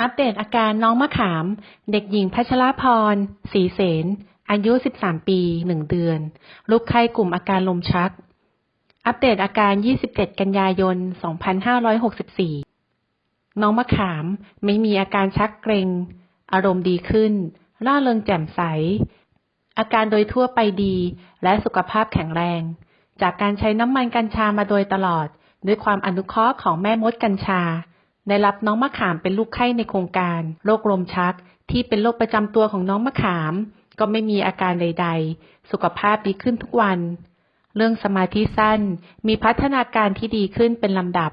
อัปเดตอาการน้องมะขาม เด็กหญิงพัชรพรศรีเสน อายุ 13 ปี 1 เดือนลูกไข้กลุ่มอาการลมชัก อัปเดตอาการ 27 กันยายน 2564 น้องมะขามไม่มีอาการชักเกร็ง อารมณ์ดีขึ้น ร่าเริงแจ่มใส อาการโดยทั่วไปดี และสุขภาพแข็งแรง จากการใช้น้ำมันกัญชามาโดยตลอด ด้วยความอนุเคราะห์ของแม่มดกัญชา ได้รับน้องมะขามเป็นลูกไข้ในโครงการโรคลมชัก ที่เป็นโรคประจำตัวของน้องมะขาม ก็ไม่มีอาการใด ๆ สุขภาพดีขึ้นทุกวัน เรื่องสมาธิสั้นมีพัฒนาการที่ดีขึ้นเป็นลำดับ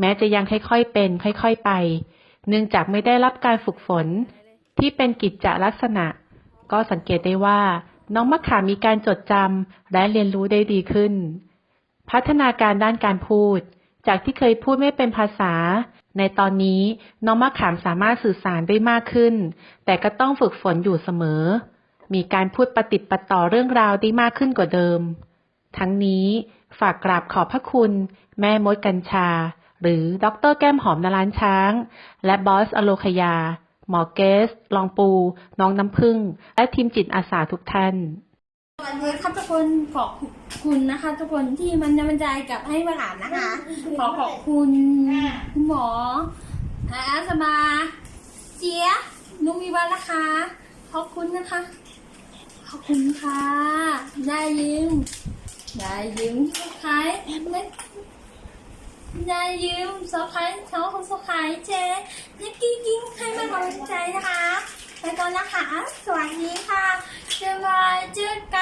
แม้จะยังค่อยๆเป็น ค่อยๆไป เนื่องจากไม่ได้รับการฝึกฝน ที่เป็นกิจจลักษณะ ก็สังเกตได้ว่า น้องมะขามมีการจดจำและเรียนรู้ได้ดีขึ้น พัฒนาการด้านการพูดจากที่เคยพูดไม่เป็นภาษา ในตอนนี้น้องมะขามสามารถสื่อสารได้มากขึ้น แต่ก็ต้องฝึกฝนอยู่เสมอ มีการพูดประติประต่อเรื่องราวได้มากขึ้นกว่าเดิม ทั้งนี้ฝากกราบขอบพระคุณ แม่มดกัญชา หรือดรแก้มหอมนารานช้าง และบอสอโลคยา หมอเกส ลองปู น้องน้ำพึ่ง และทีมจิตอาสาทุกท่าน วัสดีครับทุกคนขอบ คุณนะคะ ทุกคนที่มันจะบรรยายกับให้มาถามนะคะ ขอขอบคุณคุณหมออาสบาเจี๊ยบนุกมีวันนะคะ ขอบคุณนะคะ ขอบคุณค่ะ ได้ยิมได้ยิมสุดท้ายไม่ได้ยิมสุดท้ายเขาคนสุดท้ายเจ๊ยักกี้กิ้งให้มากำลังใจนะคะ ไปก่อนนะคะ สวัสดีค่ะจะมาเจอกันนะคะ